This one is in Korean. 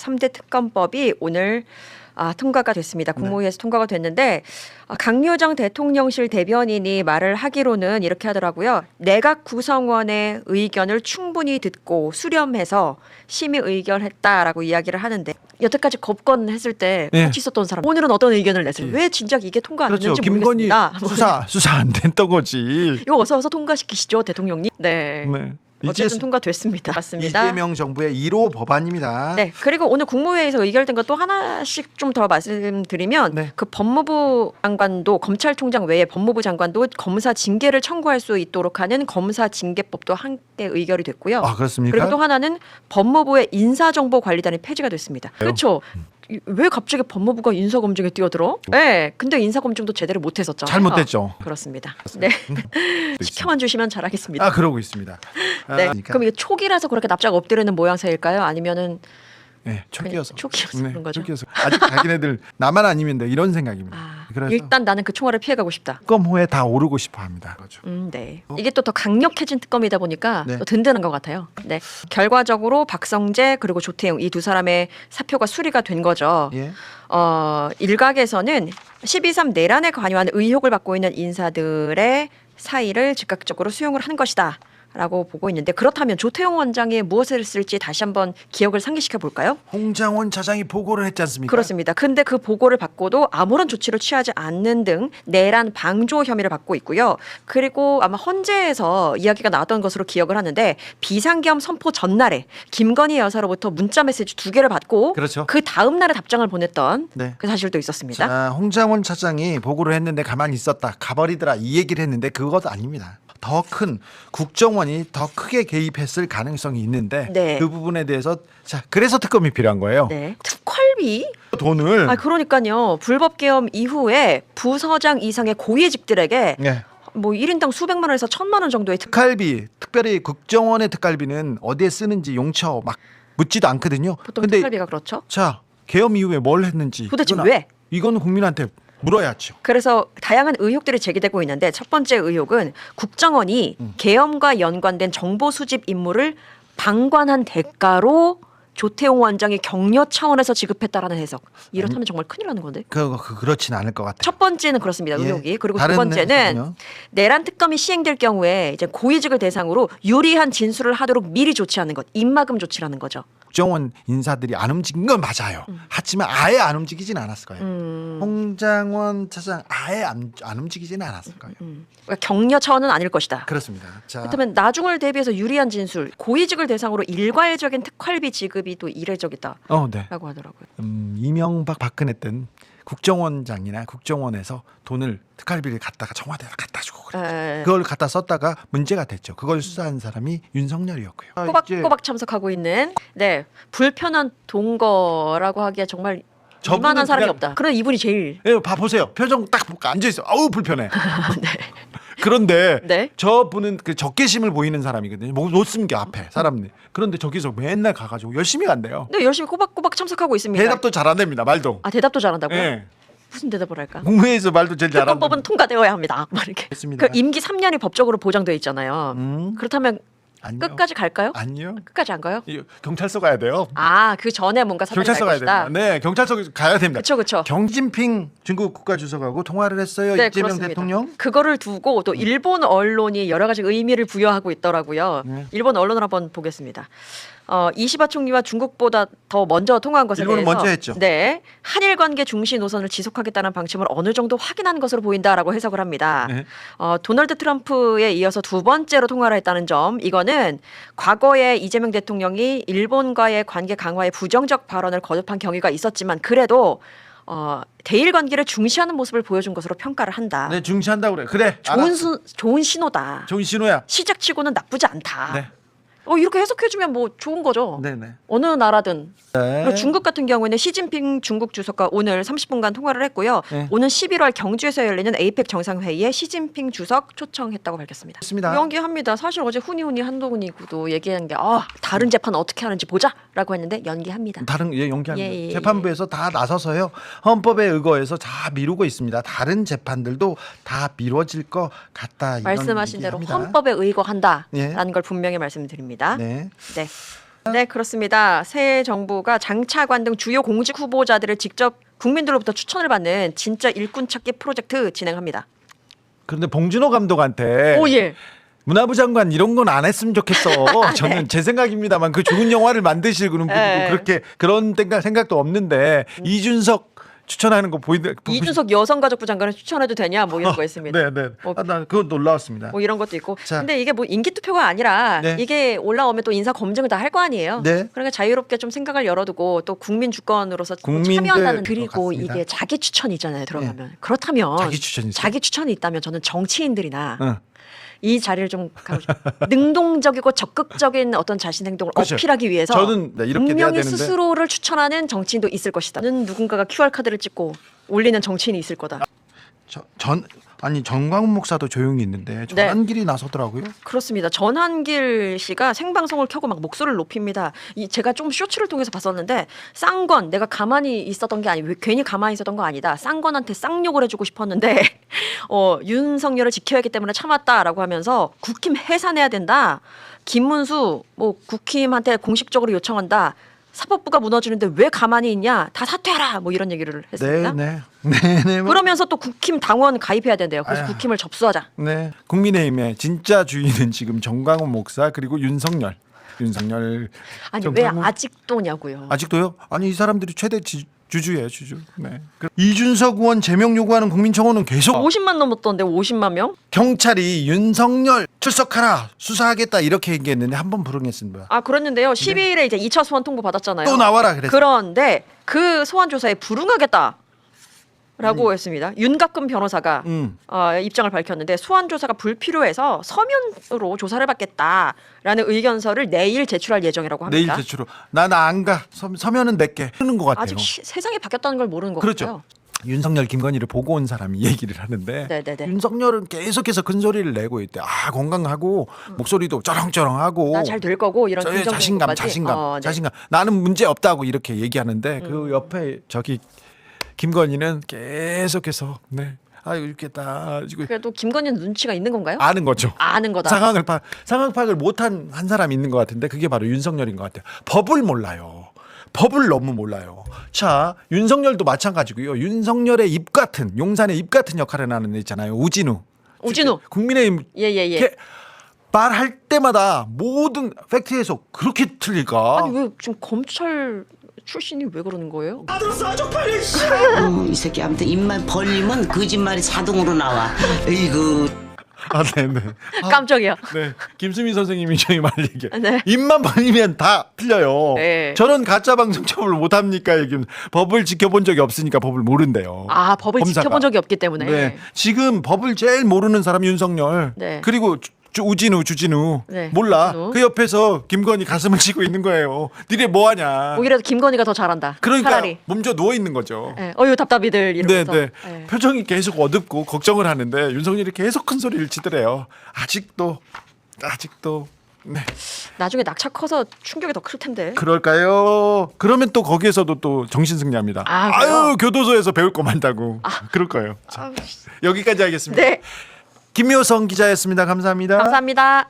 3대 특검법이 오늘 아, 통과가 됐습니다. 국무회의에서 통과가 됐는데 아, 강요정 대통령실 대변인이 말을 하기로는 이렇게 하더라고요. 내각 구성원의 의견을 충분히 듣고 수렴해서 심의 의결했다라고 이야기를 하는데 여태까지 겁건했을 때 네. 같이 있었던 사람 오늘은 어떤 의견을 냈어요? 왜 진작 이게 통과 안 그렇죠. 됐는지 김건희 모르겠습니다. 수사 수사 안 됐던 거지. 이거 어서 어서 통과시키시죠, 대통령님. 네. 네. 어쨌든 이제 통과됐습니다. 맞습니다. 이재명 정부의 1호 법안입니다. 네. 그리고 오늘 국무회의에서 의결된 것또 하나씩 좀 더 말씀드리면 네. 그 법무부 장관도 검찰총장 외에 법무부 장관도 검사 징계를 청구할 수 있도록 하는 검사 징계법도 함께 의결이 됐고요. 아 그렇습니까? 그리고 또 하나는 법무부의 인사정보관리단이 폐지가 됐습니다. 그렇죠. 이- 왜 갑자기 법무부가 인사 검증에 뛰어들어? 네. 근데 인사 검증도 제대로 못 했었잖아요. 잘못됐죠. 그렇습니다. 네. 시켜만 주시면 잘하겠습니다. 아 그러고 있습니다. 아, 네. 그러니까, 그럼 이게 초기라서 그렇게 납작 엎드리는 모양새일까요? 아니면은 네, 초기여서. 초기여서 네, 그런 거죠? 초기여서. 아직 자기네들 나만 아니면 돼 이런 생각입니다. 아, 그래서 일단 나는 그 총알을 피해가고 싶다. 특검호에 다 오르고 싶어 합니다. 그렇죠. 음, 네. 이게 또 더 강력해진 특검이다 보니까 네. 또 든든한 것 같아요. 네. 결과적으로 박성재 그리고 조태용 이 두 사람의 사표가 수리가 된 거죠. 예. 어, 일각에서는 12.3 내란에 관여한 의혹을 받고 있는 인사들의 사의를 즉각적으로 수용을 한 것이다. 라고 보고 있는데 그렇다면 조태용 원장이 무엇을 쓸지 다시 한번 기억을 상기시켜 볼까요? 홍장원 차장이 보고를 했지 않습니까? 그렇습니다. 근데 그 보고를 받고도 아무런 조치를 취하지 않는 등 내란 방조 혐의를 받고 있고요. 그리고 아마 헌재에서 이야기가 나왔던 것으로 기억을 하는데 비상계엄 선포 전날에 김건희 여사로부터 문자 메시지 두 개를 받고 그렇죠. 그 다음 날에 답장을 보냈던 네. 그 사실도 있었습니다. 자, 홍장원 차장이 보고를 했는데 가만히 있었다. 가버리더라. 이 얘기를 했는데 그것 아닙니다. 더 큰 국정원이 더 크게 개입했을 가능성이 있는데 네. 그 부분에 대해서 자 그래서 특검이 필요한 거예요. 네. 특활비? 돈을 아 그러니까요. 불법 계엄 이후에 부서장 이상의 고위직들에게 네. 뭐 1인당 수백만 원에서 천만 원 정도의 특 특갈비 특별히 국정원의 특갈비는 어디에 쓰는지 용처 막 묻지도 않거든요. 보통 근데 특활비가 그렇죠. 자 계엄 이후에 뭘 했는지 도대체 이건 왜? 이거는 국민한테 물어야죠. 그래서 다양한 의혹들이 제기되고 있는데 첫 번째 의혹은 국정원이 계엄과 연관된 정보 수집 임무를 방관한 대가로 조태용 원장이 격려 차원에서 지급했다라는 해석. 이렇다면 정말 큰일 나는 건데. 그, 그 그렇진 않을 것 같아요. 첫 번째는 그렇습니다. 예. 의혹이. 그리고 두 다른 번째는 해석은요? 내란 특검이 시행될 경우에 이제 고위직을 대상으로 유리한 진술을 하도록 미리 조치하는 것, 입막음 조치라는 거죠. 국정원 인사들이 안 움직인 건 맞아요. 하지만 아예 안 움직이진 않았을 거예요. 음, 홍장원 차장 아예 안, 안 움직이지는 않았을 거예요. 음. 그러니까 격려 차원은 아닐 것이다. 그렇습니다. 자, 그렇다면 나중을 대비해서 유리한 진술, 고위직을 대상으로 일괄적인 특활비 지급이 또 이례적이다라고 어, 네. 하더라고요. 음, 이명박 박근혜 때는 국정원장이나 국정원에서 돈을 특활비를 갖다가 청와대에 갖다 주고 그래. 에, 그걸 갖다 썼다가 문제가 됐죠. 그걸 수사한 사람이 윤석열이었고요. 아, 이제 꼬박꼬박 참석하고 있는 네 불편한 동거라고 하기에 정말 저분은 이만한 사람이 그냥- 없다. 그런 이분이 제일 예, 봐 보세요. 표정 딱 보고 앉아 있어. 아우 불편해. 그런데 네. 저 분은 그 적개심을 보이는 사람이거든요. 뭐 못 숨겨 앞에 사람들. 그런데 저기서 맨날 가가지고 열심히 간대요. 네 열심히 꼬박꼬박 참석하고 있습니다. 대답도 잘 안 됩니다. 말도. 아 대답도 잘한다고요? 예. 무슨 대답을 할까? 국무회의에서 말도 제일 잘한다. 특검법은 통과되어야 합니다. 막 이렇게. 그 임기 3년이 법적으로 보장되어 있잖아요. 음, 그렇다면 아니요. 끝까지 갈까요? 아니요. 끝까지 안 가요? 이 경찰서 가야 돼요. 아 그 전에 뭔가 사단이 갈 경찰서 가야 것이다. 됩니다. 네, 경찰서 가야 됩니다. 그렇죠, 그렇죠. 경진핑 중국 국가주석하고 통화를 했어요. 네, 이재명 그렇습니다. 대통령. 그거를 두고 또 일본 언론이 여러 가지 의미를 부여하고 있더라고요. 네. 일본 언론을 한번 보겠습니다. 어, 이시바 총리와 중국보다 더 먼저 통화한 것에 일본은 대해서 먼저 했죠. 네, 한일 관계 중시 노선을 지속하겠다는 방침을 어느 정도 확인한 것으로 보인다라고 해석을 합니다. 네. 어, 도널드 트럼프에 이어서 두 번째로 통화를 했다는 점, 이거는 과거에 이재명 대통령이 일본과의 관계 강화에 부정적 발언을 거듭한 경위가 있었지만 그래도 어, 대일 관계를 중시하는 모습을 보여준 것으로 평가를 한다. 네, 중시한다고 그래. 그래. 좋은 알았어. 수, 좋은 신호다. 좋은 신호야. 시작치고는 나쁘지 않다. 네. 어, 이렇게 해석해주면 뭐 좋은 거죠. 네, 네. 어느 나라든 네. 그리고 중국 같은 경우에는 시진핑 중국 주석과 오늘 30분간 통화를 했고요. 네. 오는 11월 경주에서 열리는 에이펙 정상회의에 시진핑 주석 초청했다고 밝혔습니다. 좋습니다. 연기합니다. 사실 어제 후니후니 한동훈이고도 얘기한 게 아, 다른 재판 어떻게 하는지 보자라고 했는데 연기합니다. 다른 예, 연기합니다. 예, 예, 재판부에서 다 나서서요. 헌법에 의거해서 다 미루고 있습니다. 다른 재판들도 다 미뤄질 것 같다. 이런 말씀하신 대로 얘기합니다. 헌법에 의거한다라는 예. 걸 분명히 말씀드립니다. 네. 네. 네, 그렇습니다. 새 정부가 장차관 등 주요 공직 후보자들을 직접 국민들로부터 추천을 받는 진짜 일꾼 찾기 프로젝트 진행합니다. 그런데 봉준호 감독한테 오 예. 문화부 장관 이런 건 안 했으면 좋겠어. 저는 제 생각입니다만 그 좋은 영화를 만드실 그런 분이고 네. 그렇게 그런 생각, 생각도 없는데 이준석 추천하는 거 보이는 이준석 여성가족부 장관을 추천해도 되냐 뭐 이런 거 있습니다. 네, 네. 뭐- 아, 나 그건 놀라웠습니다. 뭐 이런 것도 있고. 자. 근데 이게 뭐 인기 투표가 아니라 네. 이게 올라오면 또 인사 검증을 다 할 거 아니에요. 네. 그러니까 자유롭게 좀 생각을 열어두고 또 국민 주권으로서 참여한다는 것 그리고. 네. 이게 자기 추천이잖아요. 들어가면 그렇다면 자기 추천이죠. 자기 추천이 있다면 저는 정치인들이나 응. 이 자리를 좀 가고 싶어요. 능동적이고 적극적인 어떤 자신 행동을 그렇죠. 어필하기 위해서 저는 네, 이렇게 돼야 분명히 되는데. 스스로를 추천하는 정치인도 있을 것이다. 는 누군가가 QR 카드를 찍고 올리는 정치인이 있을 거다. 저, 전 아니 정광훈 목사도 조용히 있는데 네. 전한길이 나서더라고요. 그렇습니다. 전한길 씨가 생방송을 켜고 막 목소리를 높입니다. 이 제가 좀 쇼츠를 통해서 봤었는데 쌍건 내가 가만히 있었던 게 아니 왜 괜히 가만히 있었던 거 아니다. 쌍건한테 쌍욕을 해주고 싶었는데 어 윤석열을 지켜야 하기 때문에 참았다라고 하면서 국힘 해산해야 된다. 김문수 뭐 국힘한테 공식적으로 요청한다. 사법부가 무너지는데 왜 가만히 있냐? 다 사퇴하라. 뭐 이런 얘기를 했습니다. 네, 네, 네, 네. 뭐, 그러면서 또 국힘 당원 가입해야 된대요. 그래서 아휴. 국힘을 접수하자. 네. 국민의힘의 진짜 주인은 지금 정광훈 목사 그리고 윤석열. 윤석열. 아니 좀왜 잘못- 아직도냐고요. 아직도요? 아니 이 사람들이 최대 지, 주주예요, 주주. 네. 그- 이준석 의원 제명 요구하는 국민청원은 계속 50만 넘었던데 50만 명? 경찰이 윤석열 출석하라 수사하겠다 이렇게 얘기했는데 한 번 불응했습니다. 아 그랬는데요. 12일에 이제 2차 소환 통보 받았잖아요. 또 나와라 그랬어. 그런데 그 소환 조사에 불응하겠다 라고 했습니다. 윤갑근 변호사가 음. 어, 입장을 밝혔는데 소환 조사가 불필요해서 서면으로 조사를 받겠다라는 의견서를 내일 제출할 예정이라고 내일 합니다. 제출로 난안 가. 서, 서면은 내게 하는 것 같아요. 아직 시- 세상이 바뀌었다는 걸 모르는 것 그렇죠. 같아요. 윤석열 김건희를 보고 온 사람이 얘기를 하는데 네네네. 윤석열은 계속해서 큰 소리를 내고 있대. 아 건강하고 목소리도 쩌렁쩌렁하고 나 잘 될 거고 이런 저- 긍정적인 자신감, 것까지. 자신감, 어, 네. 음. 자신감. 나는 문제 없다고 이렇게 얘기하는데 그 옆에 저기 김건희는 계속해서 네, 아유 이렇게 다 지금 그래도 김건희는 눈치가 있는 건가요? 아는 거죠. 아는 거다. 상황을 파 상황 파악을 못한 한 사람이 있는 것 같은데 그게 바로 윤석열인 것 같아요. 법을 몰라요. 법을 너무 몰라요. 자 윤석열도 마찬가지고요. 윤석열의 입 같은 용산의 입 같은 역할을 하는 애 있잖아요. 우진우. 우진우. 국민의힘 예예예. 이렇게 말할 때마다 모든 팩트에서 그렇게 틀릴까? 아니 왜 지금 검찰 출신이 왜 그러는 거예요? 어, 이 새끼 아무튼 입만 벌리면 거짓말이 자동으로 나와. 이거 아, 네네. 아, 깜짝이야. 네. 김수민 선생님이 저희 말 얘기. 네. 입만 벌리면 다 틀려요. 네. 저런 가짜 방송 처벌 못 합니까? 여기 법을 지켜본 적이 없으니까 법을 모른대요. 아 법을 검사가. 지켜본 적이 없기 때문에. 네. 지금 법을 제일 모르는 사람 윤석열. 네. 그리고 주, 주- 우진우, 주진우. 네, 몰라. 우진우. 그 옆에서 김건희 가슴을 치고 있는 거예요. 니네 뭐 하냐. 오히려 김건희가 더 잘한다. 그러니까 차라리. 몸져 누워 있는 거죠. 네. 어유 답답이들 네, 이러면서. 네. 네. 표정이 계속 어둡고 걱정을 하는데 윤석열이 계속 큰 소리를 치더래요. 아직도 아직도 네. 나중에 낙차 커서 충격이 더 클 텐데. 그럴까요? 그러면 또 거기에서도 또 정신 승리합니다. 아, 그래요? 아유 교도소에서 배울 거 많다고. 그럴 거예요. 자, 여기까지 하겠습니다. 네. 김효성 기자였습니다. 감사합니다. 감사합니다.